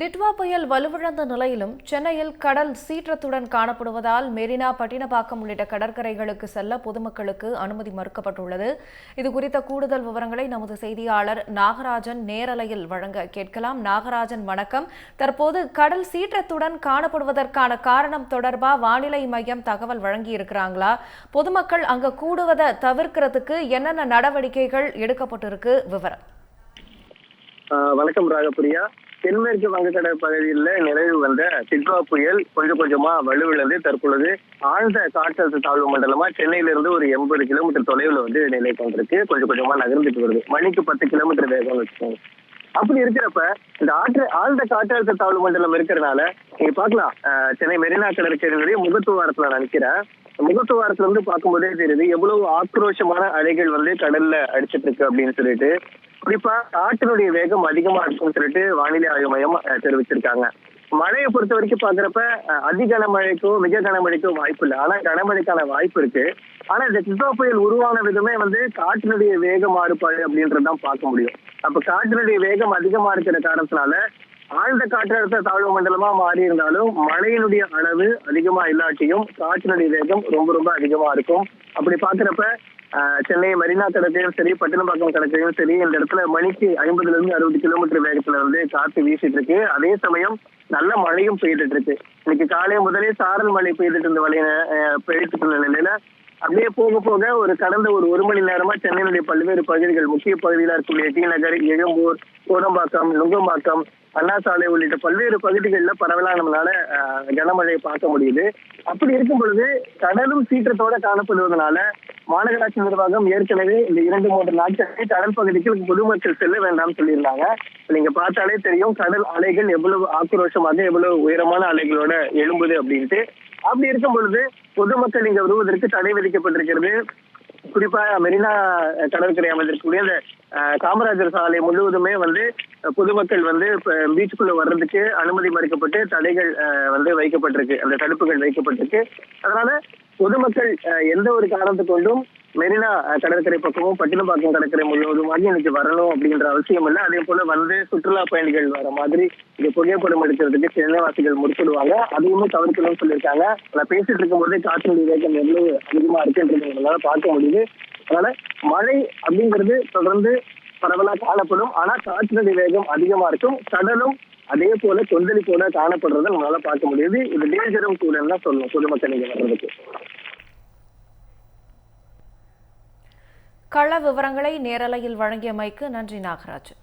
டிட்வா புயல் வலுவிழந்த நிலையிலும் சென்னையில் கடல் சீற்றத்துடன் காணப்படுவதால் மெரினா பட்டினப்பாக்கம் உள்ளிட்ட கடற்கரைகளுக்கு செல்ல பொதுமக்களுக்கு அனுமதி மறுக்கப்பட்டுள்ளது. இது குறித்த கூடுதல் விவரங்களை நமது செய்தியாளர் நாகராஜன் நேரலையில் வழங்க கேட்கலாம். நாகராஜன் வணக்கம். தற்போது கடல் சீற்றத்துடன் காணப்படுவதற்கான காரணம் தொடர்பா வானிலை மையம் தகவல் வழங்கி இருக்கிறாங்களா பொதுமக்கள் அங்க கூடுவதை தவிர்க்கிறதுக்கு என்னென்ன நடவடிக்கைகள் எடுக்கப்பட்டிருக்கு? விவரம். வணக்கம் ராகப்பிரியா. தென்மேற்கு வங்கக்கடல் பகுதியில் நிறைவு வந்த சிட்வா புயல் கொஞ்சம் கொஞ்சமா வலுவிழந்து தற்பொழுது ஆழ்ந்த காற்றழுத்த தாழ்வு மண்டலமா சென்னையிலிருந்து ஒரு எண்பது கிலோமீட்டர் தொலைவில் வந்து நிலை கொண்டிருக்கு. கொஞ்சம் கொஞ்சமா நகர்ந்துட்டு வருது. மணிக்கு பத்து கிலோமீட்டர் வேகம் வச்சுக்கோங்க. அப்படி இருக்கிறப்ப இந்த ஆற்று ஆழ்ந்த காற்றழுத்த தாழ்வு மண்டலம் இருக்கிறதுனால நீங்க பாக்கலாம் சென்னை மெரினா கடற்கரையினுடைய முகத்துவாரத்துல நான் நினைக்கிறேன் முகத்துவாரத்துல இருந்து பார்க்கும்போதே தெரியுது எவ்வளவு ஆக்ரோஷமான அலைகள் வந்து கடல்ல அடிச்சிட்டு இருக்கு அப்படின்னு சொல்லிட்டு குறிப்பா காற்றினுடைய வேகம் அதிகமா இருக்கும்னு சொல்லிட்டு வானிலை ஆய்வு மையம் தெரிவிச்சிருக்காங்க. மழையை பொறுத்த வரைக்கும் பாக்குறப்ப அஹ், அதி மிக கனமழைக்கும் வாய்ப்பு இல்லை. ஆனா கனமழைக்கான வாய்ப்பு இருக்கு. ஆனா இந்த சித்ரா புயல் உருவான விதமே வந்து காற்றினுடைய வேக மாறுபாடு அப்படின்றதான் பார்க்க முடியும். அப்ப காற்றினுடைய வேகம் அதிகமா இருக்கிற காரணத்தினால ஆழ்ந்த காற்றழுத்த தாழ்வு மண்டலமா மாறி இருந்தாலும் மழையினுடைய அளவு அதிகமா இல்லாட்டியும் காற்றினுடைய வேகம் ரொம்ப ரொம்ப அதிகமா இருக்கும். அப்படி பாக்குறப்ப சென்னை மரினா கடற்கரையும் சரி பட்டினப்பாக்கம் கடற்கரையும் சரி இந்த இடத்துல மணிக்கு ஐம்பதுல இருந்து அறுபது கிலோமீட்டர் வேகத்துல வந்து காற்று வீசிட்டு இருக்கு அதே சமயம் நல்ல மழையும் பெய்துட்டு இருக்கு இன்னைக்கு காலை முதலே சாரல் மழை பெய்துட்டு இருந்த வழியில பெய்துட்டு இருந்த நிலையில அப்படியே போக போக ஒரு கடந்த ஒரு ஒரு மணி நேரமா சென்னையினுடைய பல்வேறு பகுதிகள் முக்கிய பகுதியில இருக்கக்கூடிய டி நகர் எழும்பூர் கோடம்பாக்கம் நுங்கம்பாக்கம் அண்ணா சாலை உள்ளிட்ட பல்வேறு பகுதிகளில் பரவலானதுனால ஆஹ், கனமழையை பார்க்க முடியுது. அப்படி இருக்கும் பொழுது கடலும் சீற்றத்தோட காணப்படுவதனால மாநகராட்சி நிர்வாகம் ஏற்கனவே இந்த இரண்டு மூன்று நாட்களை கடல் பகுதிக்கு பொதுமக்கள் செல்ல வேண்டாம்னு சொல்லியிருந்தாங்க. நீங்க பார்த்தாலே தெரியும் கடல் அலைகள் எவ்வளவு ஆக்ரோஷமாக எவ்வளவு உயரமான அலைகளோட எழும்புது அப்படின்ட்டு. அப்படி இருக்கும் பொழுது பொதுமக்கள் இங்க வருவதற்கு தடை விதிக்கப்பட்டிருக்கிறது. குறிப்பா மெரினா கடற்கரை அமைந்திருக்கக்கூடிய அந்த காமராஜர் சாலை முழுவதுமே வந்து பொதுமக்கள் வந்து பீச்சுக்குள்ள வர்றதுக்கு அனுமதி மறுக்கப்பட்டு தடைகள் அஹ், வந்து வைக்கப்பட்டிருக்கு. அந்த தடுப்புகள் வைக்கப்பட்டிருக்கு. அதனால பொதுமக்கள் அஹ், எந்த ஒரு காரணத்தை கொண்டும் மெரினா கடற்கரை பக்கமும் பட்டினப்பாக்கம் கடற்கரை முழுவதுமாக இன்னைக்கு வரணும் அப்படின்ற அவசியம் இல்லை. அதே போல வந்து சுற்றுலா பயணிகள் வர மாதிரி இங்க புகைப்படம் எடுக்கிறதுக்கு சென்னைவாசிகள் முற்படுவாங்க அதையுமே தவிர்க்கணும்னு சொல்லியிருக்காங்க. நான் பேசிட்டு இருக்கும்போது காற்றினுடைய வேகம் எவ்வளவு அதிகமா இருக்குன்றது நம்மளால பார்க்க முடியுது. அதனால மழை அப்படிங்கிறது தொடர்ந்து பரவலா காணப்படும். ஆனா காற்றினுடைய வேகம் அதிகமா இருக்கும். கடலும் அதே போல கொந்தளிப்போட காணப்படுறதை நம்மளால பார்க்க முடியுது. இது டேஞ்சரும் கூட தான் சொல்லணும். பொதுமக்கள் இங்க வர்றதுக்கு. கள விவரங்களை நேரலையில் வழங்கியமைக்கு நன்றி நாகராஜன்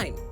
time.